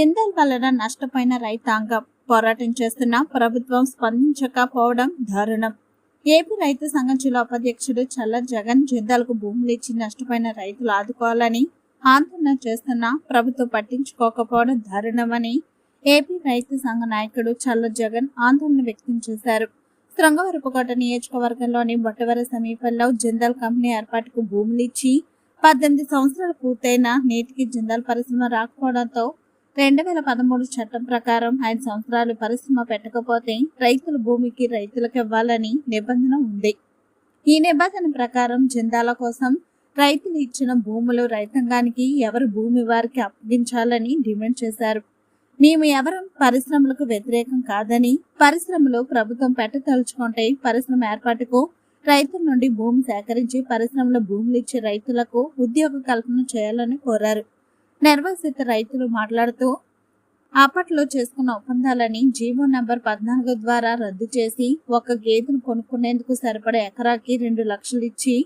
జిందాల్ వలన నష్టపోయిన రైతాంగం పోరాటం చేస్తున్న ప్రభుత్వం స్పందించకపోవడం దారుణం. ఏపీ రైతు సంఘం జిల్లా ఉపాధ్యక్షుడు చల్ల జగన్ జిందాల్కు భూములు ఇచ్చి నష్టపోయిన రైతులు ఆదుకోవాలని ఆందోళన చేస్తున్న ప్రభుత్వం పట్టించుకోకపోవడం దారుణమని ఏపీ రైతు సంఘ నాయకుడు చల్ల జగన్ ఆందోళన వ్యక్తం చేశారు. శృంగవరపుకోట నియోజకవర్గంలోని బొట్టవర సమీపంలో జిందాల్ కంపెనీ ఏర్పాటుకు భూములు ఇచ్చి పద్దెనిమిది సంవత్సరాలు పూర్తయిన నేటికి జిందాల్ పరిశ్రమ రాకపోవడంతో రెండు వేల పదమూడు చట్టం ప్రకారం ఐదు సంవత్సరాలు పరిశ్రమ పెట్టకపోతే రైతుల భూమికి రైతులకు ఇవ్వాలని నిబంధన ఉంది. ఈ నిబంధన ప్రకారం జిందాల కోసం రైతులు ఇచ్చిన భూములు రైతాంగానికి ఎవరు భూమి వారికి అప్పగించాలని డిమాండ్ చేశారు. మేము ఎవరం పరిశ్రమలకు వ్యతిరేకం కాదని పరిశ్రమలు ప్రభుత్వం పెట్టదలుచుకుంటే పరిశ్రమ ఏర్పాటుకు రైతుల నుండి భూమి సేకరించి పరిశ్రమల భూములు ఇచ్చే రైతులకు ఉద్యోగ కల్పన చేయాలని కోరారు. నిర్వాసిత రైతులు మాట్లాడుతూ అప్పట్లో చేసుకున్న ఒప్పందాలని జీవో నంబర్ పద్నాలుగు ద్వారా రద్దు చేసి ఒక గేదెను కొనుక్కునేందుకు సరిపడే ఎకరాకి రెండు లక్షలు ఇచ్చి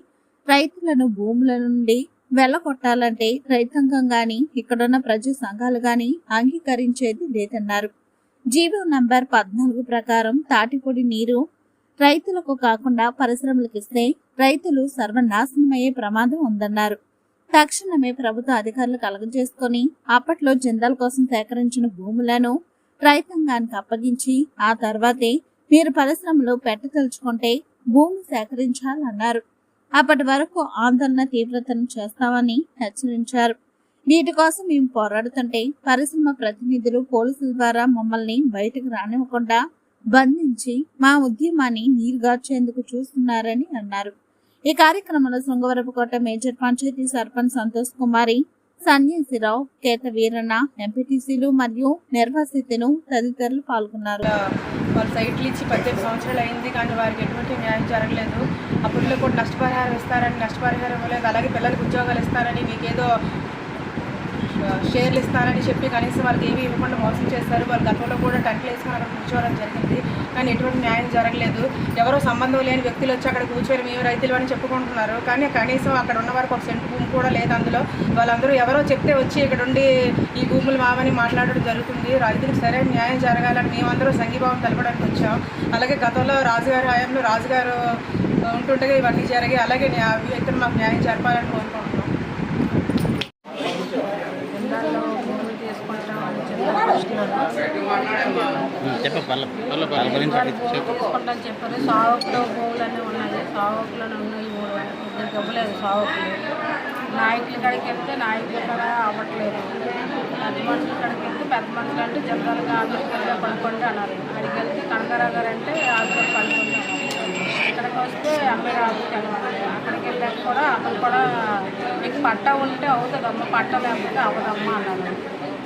రైతులను భూముల నుండి వెళ్ళగొట్టాలంటే రైతాంగం గాని ఇక్కడున్న ప్రజా సంఘాలు గాని అంగీకరించేది లేదన్నారు. జీవో నంబర్ పద్నాలుగు ప్రకారం తాటిపొడి నీరు రైతులకు కాకుండా పరిశ్రమలకు ఇస్తే రైతులు సర్వనాశనమయ్యే ప్రమాదం ఉందన్నారు. తక్షణమే ప్రభుత్వ అధికారులు కలగజేసుకుని అప్పట్లో జిందాల్ కోసం సేకరించిన భూములను రైతాంగానికి అప్పగించి ఆ తర్వాతే మీరు పరిశ్రమలు పెట్టదలుచుకుంటే భూమి సేకరించాలన్నారు. అప్పటి వరకు ఆందోళన తీవ్రతను చేస్తామని హెచ్చరించారు. వీటి కోసం మేము పోరాడుతుంటే పరిశ్రమ ప్రతినిధులు పోలీసుల ద్వారా మమ్మల్ని బయటకు రానివ్వకుండా బంధించి మా ఉద్యమాన్ని నీరుగార్చేందుకు చూస్తున్నారని అన్నారు. ఈ కార్యక్రమంలో శృంగవరపుకోట మేజర్ పంచాయతీ సర్పంచ్ సంతోష్ కుమారి సన్యాసిరావు కేత వీరన్న ఎంపీటీసీలు మరియు నిర్వాసితులు తదితరులు పాల్గొన్నారు. వాళ్ళ సైట్లు ఇచ్చి పద్దెనిమిది సంవత్సరాలు అయింది కానీ వారికి ఎటువంటి న్యాయం జరగలేదు. అప్పట్లో కూడా నష్టపరిహారం ఇస్తారని నష్టపరిహారం ఇవ్వలేదు. అలాగే పిల్లలకు ఉద్యోగాలు ఇస్తారని మీకేదో షేర్లు ఇస్తారని చెప్పి కనీసం వాళ్ళకి ఏమీ ఇవ్వకుండా మోసం చేస్తారు వాళ్ళు గతంలో కూడా టెంట్లు వేసుకొని అక్కడ కూర్చోవడం జరిగింది. కానీ ఎటువంటి న్యాయం జరగలేదు. ఎవరో సంబంధం లేని వ్యక్తులు వచ్చి అక్కడ కూర్చొని మేము రైతులు అని చెప్పుకుంటున్నారు. కానీ కనీసం అక్కడ ఉన్న వారికి ఒక సెంటు భూమి కూడా లేదు అందులో. వాళ్ళందరూ ఎవరో చెప్తే వచ్చి ఇక్కడ ఉండి ఈ భూములు మామని మాట్లాడడం జరుగుతుంది. రైతులకు సరైన న్యాయం జరగాలని మేమందరూ సంఘీభావం తెలపడానికి వచ్చాం. అలాగే గతంలో రాజుగారి హయాంలో రాజుగారు ఉంటుండగా ఇవన్నీ జరిగాయి. అలాగే న్యా- వ్యక్తులు మాకు న్యాయం జరపాలని కోరుకుంటున్నాం. తీసుకుంటాం అని చెప్ప పల్ల పల్ల పల్ల గురించి అడిగి చెప్పు. చెప్పారు సావుకులో భూములన్నీ ఉన్నాయి. సావుకులను ఉన్నాయి మూడు ఇద్దరికి ఇవ్వలేదు సావుకులు. నాయకుల కాడికి వెళ్తే నాయకుల కూడా అవ్వట్లేదు. పెద్ద మనుషుల కాడికి వెళ్తే పెద్ద మనుషులు అంటే జనరల్గా ఆఫీస్కి పడుకోండి అన్నారు. అక్కడికి వెళ్తే కనకరావు గారు అంటే ఆఫీస్కి పడుకోండి ఇక్కడికి వస్తే అమ్మాయి వెళ్ళాలి అక్కడికి వెళ్ళాక కూడా అక్కడ కూడా మీకు పట్టా ఉంటే అవుతుందమ్మా పట్టా లేకపోతే అవ్వదమ్మా అన్నారు.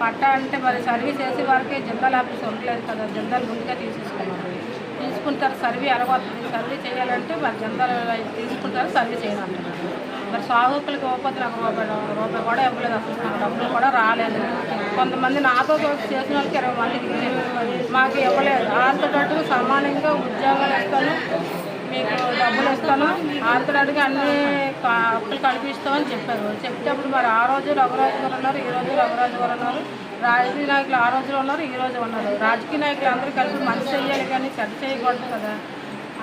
పట్టా అంటే మరి సర్వీస్ చేసే వారికి జనరల్ ఆఫీస్ ఉండలేదు కదా జనరల్ ముందుగా తీసేసుకున్నారు. తీసుకుంటారు సర్వీ అలవాటు సర్వీ చేయాలంటే మరి జనరల్ తీసుకుంటారు సర్వీ చేయాలంటున్నారు మరి సాగుకులకి ఇవ్వకపోతే నాకు రూపాయి రూపాయి కూడా ఇవ్వలేదు అసలు. నాకు డబ్బులు కూడా రాలేదు. కొంతమంది నాతో చేసిన వాళ్ళకి ఇరవై మందికి మాకు ఇవ్వలేదు. వాళ్ళతో సమానంగా ఉద్యోగాలు ఇస్తాను. మీకు డబ్బులు ఇస్తాను. వాళ్ళతో అడిగి అన్ని అప్పులు కల్పిస్తామని చెప్పారు. చెప్తే అప్పుడు మరి ఆ రోజు రఘురాజు గారు ఉన్నారు ఈ రోజు రఘురాజు గారు ఉన్నారు. రాజకీయ నాయకులు ఆ రోజులో ఉన్నారు ఈ రోజు ఉన్నారు. రాజకీయ నాయకులు అందరూ కలిపి మంచి చేయాలి కానీ చెడ్డ చేయకూడదు కదా.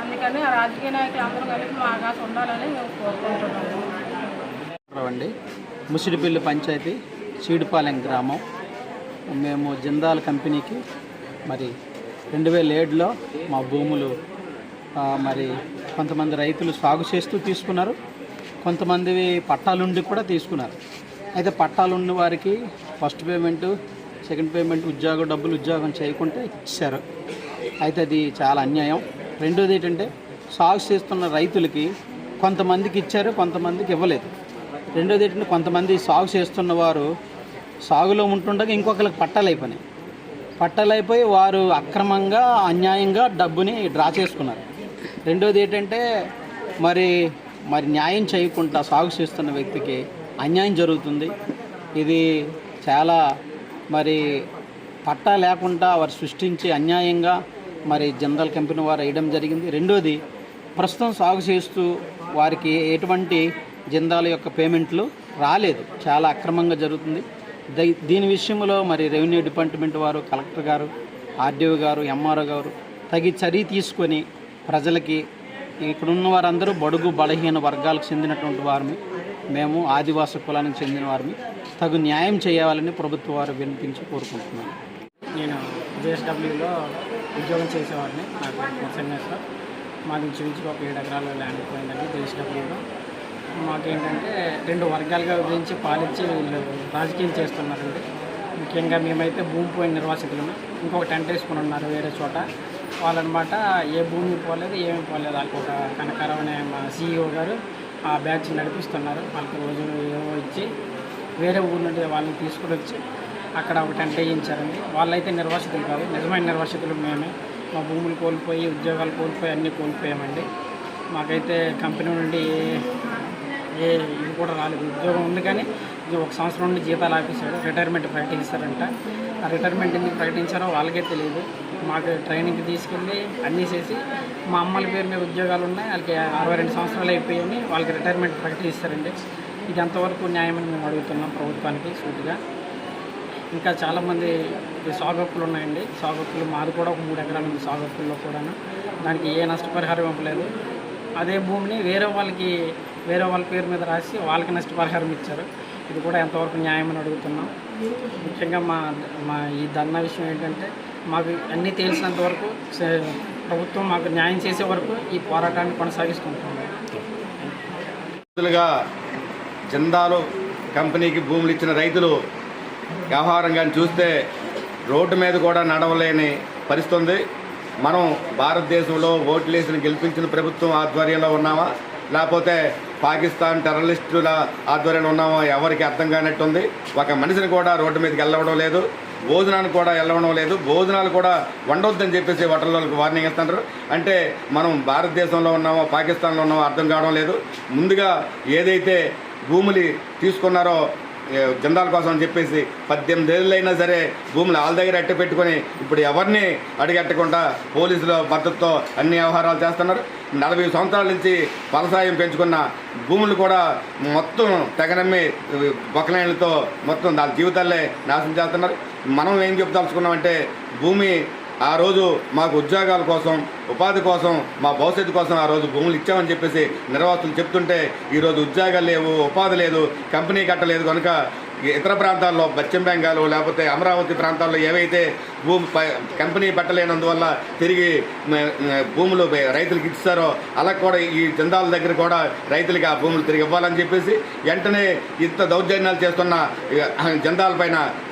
అందుకని ఆ రాజకీయ నాయకులు అందరూ కలిపి మా ఆకాశం ఉండాలని మేము కోరుకుంటున్నాము. అండి ముసిడిపల్లి పంచాయతీ చీడుపాలెం గ్రామం. మేము జిందాల్ కంపెనీకి మరి రెండు వేల ఏడులో మా భూములు మరి కొంతమంది రైతులు సాగు చేస్తూ తీసుకున్నారు. కొంతమంది పట్టాలుండి కూడా తీసుకున్నారు. అయితే పట్టాలున్న వారికి ఫస్ట్ పేమెంట్ సెకండ్ పేమెంట్ ఉద్యోగ డబ్బులు ఉద్యోగం చేయకుంటే ఇచ్చారు. అయితే అది చాలా అన్యాయం. రెండోది ఏంటంటే సాగు చేస్తున్న రైతులకి కొంతమందికి ఇచ్చారు కొంతమందికి ఇవ్వలేదు. రెండోది ఏంటంటే కొంతమంది సాగు చేస్తున్న వారు సాగులో ఉంటుండగా ఇంకొకరికి పట్టాలు అయిపోయినాయి. పట్టాలు అయిపోయి వారు అక్రమంగా అన్యాయంగా డబ్బుని డ్రా చేసుకున్నారు. రెండోది ఏంటంటే మరి మరి న్యాయం చేయకుండా సాగు చేస్తున్న వ్యక్తికి అన్యాయం జరుగుతుంది. ఇది చాలా మరి పట్టా లేకుండా వారు సృష్టించి అన్యాయంగా మరి జనరల్ కంపెనీ వారు వేయడం జరిగింది. రెండోది ప్రస్తుతం సాగు చేస్తూ వారికి ఎటువంటి జిందాల యొక్క పేమెంట్లు రాలేదు. చాలా అక్రమంగా జరుగుతుంది. దీని విషయంలో మరి రెవెన్యూ డిపార్ట్మెంట్ వారు కలెక్టర్ గారు ఆర్డీఓ గారు ఎంఆర్ఓ గారు తగి చర్య తీసుకొని ప్రజలకి ఇక్కడున్న వారందరూ బడుగు బలహీన వర్గాలకు చెందినటువంటి వారిని. మేము ఆదివాసీ కులానికి చెందిన వారిని. తగు న్యాయం చేయాలని ప్రభుత్వ వారు వినిపించి కోరుకుంటున్నాను. నేను జేఎస్డబ్ల్యూలో ఉద్యోగం చేసేవాడిని. నాకు ప్రసన్నేశ్వర్ మాది ఇంచుమించుగా ఒక ఏడు ఎకరాలు ల్యాండ్ పోయిందండి జేఎస్డబ్ల్యూలో. మాకేంటంటే రెండు వర్గాలుగా విభజించి పాలించి వీళ్ళు రాజకీయం చేస్తున్నారండి. ముఖ్యంగా మేమైతే భూమి పోయిన నిర్వాసితులము. ఇంకొక టెంట్ వేసుకుని ఉన్నారు వేరే చోట. వాళ్ళనమాట ఏ భూమి పోలేదు ఏమి పోలేదు. వాళ్ళకి ఒక కనకరం అనే మా సీఈఓ గారు ఆ బ్యాచ్ నడిపిస్తున్నారు. వాళ్ళకి రోజు ఏమో ఇచ్చి వేరే ఊరు నుండి వాళ్ళని తీసుకుని వచ్చి అక్కడ ఒక టెంట్ వేయించారండి. వాళ్ళైతే నిర్వాసితులు కాదు నిజమైన నిర్వాసితులు మేమే. మా భూములు కోల్పోయి ఉద్యోగాలు కోల్పోయి అన్నీ కోల్పోయామండి. మాకైతే కంపెనీ నుండి ఏ- ఇది కూడా రాలేదు. ఉద్యోగం ఉంది కానీ ఇది ఒక సంవత్సరం నుండి జీతాలు ఆపేశాడు రిటైర్మెంట్ ప్రకటించారంట రిటైర్మెంట్ ఎందుకు ప్రకటించారో వాళ్ళకే తెలియదు. మాకు ట్రైనింగ్కి తీసుకెళ్ళి అన్నీ చేసి మా అమ్మల పేరు మీద ఉద్యోగాలు ఉన్నాయి. వాళ్ళకి అరవై రెండు సంవత్సరాలు అయిపోయాయని వాళ్ళకి రిటైర్మెంట్ ప్రకటిస్తారండి. ఇది ఎంతవరకు న్యాయమని మేము అడుగుతున్నాం ప్రభుత్వానికి సూటిగా. ఇంకా చాలామంది సాగొప్పులు ఉన్నాయండి. సాగొప్పులు మాది కూడా ఒక మూడు ఎకరాలు ఉంది సాగొప్పుల్లో కూడాను. దానికి ఏ నష్టపరిహారం ఇవ్వలేదు. అదే భూమిని వేరే వాళ్ళకి వేరే వాళ్ళ పేరు మీద రాసి వాళ్ళకి నష్టపరిహారం ఇచ్చారు. ఇది కూడా ఎంతవరకు న్యాయమని అడుగుతున్నాం. ముఖ్యంగా మా మా ఈ ధర్నా విషయం ఏంటంటే మాకు అన్నీ తెలిసినంత వరకు ప్రభుత్వం మాకు న్యాయం చేసే వరకు ఈ పోరాటాన్ని కొనసాగిస్తుంటున్నాం రైతులుగా చందాలు కంపెనీకి భూములు ఇచ్చిన రైతులు వ్యవహారంగా చూస్తే రోడ్డు మీద కూడా నడవలేని పరిస్థితుంది. మనం భారతదేశంలో ఓట్లేసిన గెలిపించిన ప్రభుత్వం ఆధ్వర్యంలో ఉన్నామా? లేకపోతే పాకిస్తాన్ టెర్రరిస్టుల ఆధ్వర్యంలో ఉన్నామో ఎవరికి అర్థం కానట్టుంది. ఒక మనిషిని కూడా రోడ్డు మీదకి వెళ్ళవడం లేదు. భోజనానికి కూడా వెళ్ళవడం లేదు. భోజనాలు కూడా వండొద్దని చెప్పేసి హోటళ్ళకి వార్నింగ్ ఇస్తున్నారు. అంటే మనం భారతదేశంలో ఉన్నామో పాకిస్తాన్లో ఉన్నామో అర్థం కావడం లేదు. ముందుగా ఏదైతే భూములు తీసుకున్నారో జందాల కోసం అని చెప్పేసి పద్దెనిమిది ఏళ్ళైనా సరే భూములు వాళ్ళ దగ్గర అట్ట పెట్టుకొని ఇప్పుడు ఎవరిని అడిగట్టకుండా పోలీసుల మద్దతుతో అన్ని వ్యవహారాలు చేస్తున్నారు. నలభై సంవత్సరాల నుంచి ఫలసాయం పెంచుకున్న భూములు కూడా మొత్తం తెగనమ్మి బొక్కలైన్లతో మొత్తం దాని జీవితాలే నాశనం చేస్తున్నారు. మనం ఏం చెప్తాల్చుకున్నామంటే భూమి ఆ రోజు మాకు ఉద్యోగాల కోసం ఉపాధి కోసం మా భవిష్యత్తు కోసం ఆ రోజు భూములు ఇచ్చామని చెప్పేసి నిర్వాసులు చెప్తుంటే ఈరోజు ఉద్యోగాలు లేవు ఉపాధి లేదు కంపెనీ కట్టలేదు కనుక ఇతర ప్రాంతాల్లో పశ్చిమ బెంగాల్ లేకపోతే అమరావతి ప్రాంతాల్లో ఏవైతే భూమి ప- కంపెనీ పెట్టలేనందువల్ల తిరిగి భూములు రైతులకు ఇస్తారో అలా కూడా ఈ జందాల దగ్గర కూడా రైతులకి ఆ భూములు తిరిగి ఇవ్వాలని చెప్పేసి వెంటనే ఇంత దౌర్జన్యాలు చేస్తున్న ఈ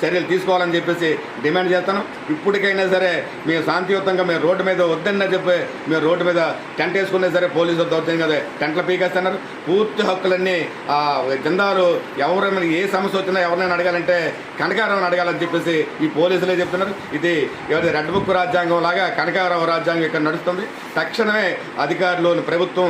చర్యలు తీసుకోవాలని చెప్పేసి డిమాండ్ చేస్తాను. ఇప్పటికైనా సరే మేము శాంతియుతంగా మేము రోడ్డు మీద వద్దన్నా చెప్పి మేము రోడ్డు మీద టెంట్ వేసుకున్నా సరే పోలీసులు దౌర్జన్యంగా టెంట్లు పీకేస్తున్నారు. పూర్తి హక్కులన్నీ ఆ జందాలు ఎవరైనా ఏ సమస్య వచ్చినా ఎవరినైనా అడగాలంటే కనకారావుని అడగాలని చెప్పేసి ఈ పోలీసులే చెప్తున్నారు. ఇది ఎవరి రెడ్ బుక్ రాజ్యాంగం లాగా కనకారావు రాజ్యాంగం ఇక్కడ నడుస్తుంది. తక్షణమే అధికారులు ప్రభుత్వం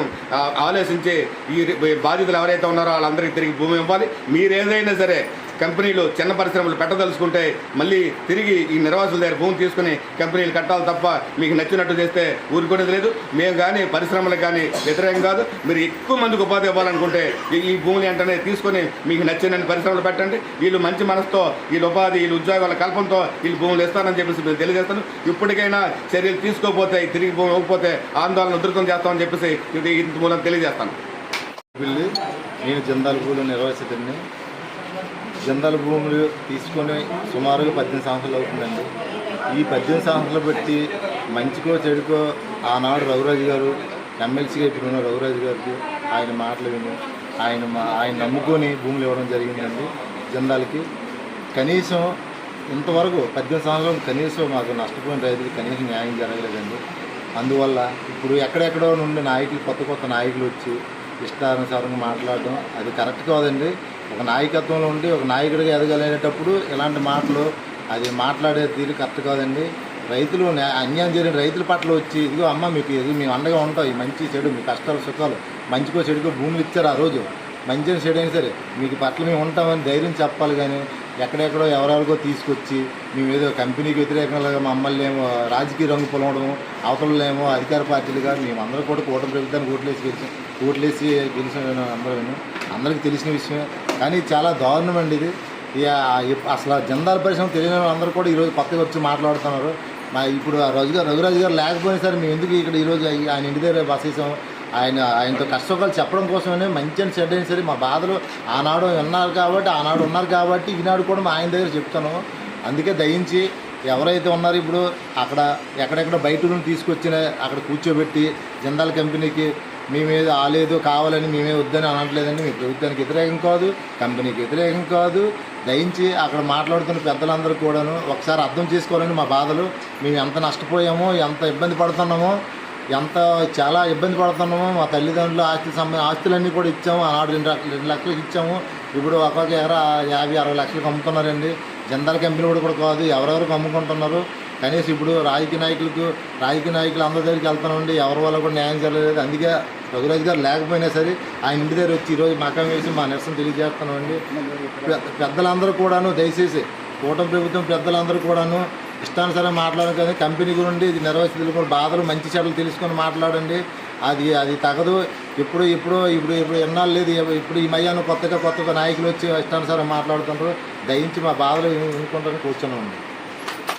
ఆలోచించి ఈ ఈ బాధితులు ఎవరైతే ఉన్నారో వాళ్ళందరికీ తిరిగి భూమి ఇవ్వాలి. మీరు ఏదైనా సరే కంపెనీలు చిన్న పరిశ్రమలు పెట్టదలుచుకుంటే మళ్ళీ తిరిగి ఈ నిర్వాసుల దగ్గర భూమి తీసుకుని కంపెనీలు కట్టాలి తప్ప మీకు నచ్చినట్టు చేస్తే ఊరుకునేది లేదు. మేము కానీ పరిశ్రమలకు కానీ వ్యతిరేకం కాదు. మీరు ఎక్కువ మందికి ఉపాధి ఇవ్వాలనుకుంటే ఈ- భూమిని భూములు వెంటనే తీసుకొని మీకు నచ్చిన పరిశ్రమలు పెట్టండి. వీళ్ళు మంచి మనసుతో వీళ్ళు ఉపాధి వీళ్ళు ఉద్యోగాల కల్పంతో వీళ్ళు భూములు ఇస్తారని చెప్పేసి మేము తెలియజేస్తాను. ఇప్పటికైనా చర్యలు తీసుకోకపోతే తిరిగి భూమి ఇవ్వకపోతే ఆందోళన ఉధృతం చేస్తామని చెప్పేసి ఇది ఇంత మూలం తెలియజేస్తాను. బిల్లు నేను జందాల పూలు నిర్వహిస్తుందండి జందాల భూములు తీసుకొని సుమారుగా పద్దెనిమిది సంవత్సరాలు అవుతుందండి. ఈ పద్దెనిమిది సంవత్సరాలు బట్టి మంచికో చెడుకో ఆనాడు రఘురాజు గారు ఎమ్మెల్సీగా ఇప్పుడు ఉన్న రఘురాజు గారికి ఆయన మాటలు విని ఆయన మా ఆయన నమ్ముకొని భూములు ఇవ్వడం జరిగిందండి జందాలకి. కనీసం ఇంతవరకు పద్దెనిమిది సంవత్సరాలు కనీసం మాకు నష్టపోయిన రైతులు కనీసం న్యాయం జరగలేదండి. అందువల్ల ఇప్పుడు ఎక్కడెక్కడో నుండి నాయకులు కొత్త కొత్త నాయకులు వచ్చి ఇష్టానుసారంగా మాట్లాడడం అది కరెక్ట్ కాదండి. ఒక నాయకత్వంలో ఉండి ఒక నాయకుడిగా ఎదగలేటప్పుడు ఇలాంటి మాటలు అది మాట్లాడే తీరు కరెక్ట్ కాదండి. రైతులు అన్యాయం జరిగిన రైతుల పట్ల వచ్చి ఇదిగో అమ్మ మీకు ఇది మేము అండగా ఉంటాం ఈ మంచి చెడు మీ కష్టాలు సుఖాలు మంచికో చెడుకో భూములు ఇచ్చారు ఆ రోజు. మంచిని చెడు అయినా సరే మీకు పట్ల మేము ఉంటామని ధైర్యం చెప్పాలి కానీ ఎక్కడెక్కడో ఎవరెవరికో తీసుకొచ్చి మేము ఏదో కంపెనీకి వ్యతిరేకంగా మమ్మల్ని ఏమో రాజకీయ రంగు పొలవడం అవతలేమో అధికార పార్టీలుగా మేము అందరూ కూడా కూటమి ప్రభుత్వానికి ఓట్లేసి గెలిచి. ఓట్లేసి గెలిచిన అందరూ అందరికీ తెలిసిన విషయమే. కానీ చాలా దారుణం అండి ఇది. ఇక అసలు జందాల పరిశ్రమ తెలియని వాళ్ళందరూ కూడా ఈరోజు కొత్తగా వచ్చి మాట్లాడుతున్నారు. మా ఇప్పుడు ఆ గారు రఘురాజు గారు లేకపోయినా సరే మేము ఎందుకు ఇక్కడ ఈరోజు ఆయన ఇంటి దగ్గర బస్ వేసాము ఆయన ఆయనతో కష్టసుఖాలు చెప్పడం కోసమనే మంచి అని చెడ్డ అయినా సరే మా బాధలు ఆనాడు ఉన్నారు కాబట్టి ఆనాడు ఉన్నారు కాబట్టి ఈనాడు కూడా మా ఆయన దగ్గర చెప్తాను. అందుకే దయించి ఎవరైతే ఉన్నారో ఇప్పుడు అక్కడ ఎక్కడెక్కడ బయట నుండి తీసుకొచ్చిన అక్కడ కూర్చోబెట్టి జిందాల్ కంపెనీకి మేమేదో ఆలేదు కావాలని మేమే వద్దని అనట్లేదండి మీ ప్రభుత్వానికి వ్యతిరేకం కాదు కంపెనీకి వ్యతిరేకం కాదు. దయించి అక్కడ మాట్లాడుతున్న పెద్దలందరూ కూడాను ఒకసారి అర్థం చేసుకోవాలని మా బాధలు మేము ఎంత నష్టపోయామో ఎంత ఇబ్బంది పడుతున్నామో ఎంత చాలా ఇబ్బంది పడుతున్నామో మా తల్లిదండ్రులు ఆస్తి సంబంధించి ఆస్తులన్నీ కూడా ఇచ్చాము. ఆనాడు రెండు రెండు లక్షలకు ఇచ్చాము. ఇప్పుడు ఒక్కొక్క ఎకరా యాభై అరవై లక్షలకు అమ్ముతున్నారండి. జనరల్ కంపెనీ కూడా కూడా కాదు ఎవరెవరికి అమ్ముకుంటున్నారు? కనీసం ఇప్పుడు రాజకీయ నాయకులకు రాజకీయ నాయకులు అందరి దగ్గరికి వెళ్తున్నామండి ఎవరి వల్ల కూడా న్యాయం జరగలేదు. అందుకే రఘురాజు గారు లేకపోయినా సరే ఆయన ఇంటి దగ్గర వచ్చి ఈరోజు మకం వేసి మా నిరసన తెలియజేస్తున్నామండి. పె- పెద్దలందరూ కూడాను దయచేసి కూటమి ప్రభుత్వం పెద్దలందరూ కూడాను ఇష్టానుసారం మాట్లాడడం కానీ కంపెనీ గురించి ఇది నిర్వహిస్తులు కూడా బాధలు మంచి చెడ్డలు తెలుసుకొని మాట్లాడండి. అది అది తగదు. ఇప్పుడు ఇప్పుడు ఇప్పుడు ఇప్పుడు ఎన్నాళ్ళు లేదు. ఇప్పుడు ఈ మయ్యాను కొత్తగా కొత్తగా నాయకులు వచ్చి ఇష్టానుసారం మాట్లాడుతుంటారు దయించి మా బాధలు వినుకుంటారని కూర్చొని ఉంది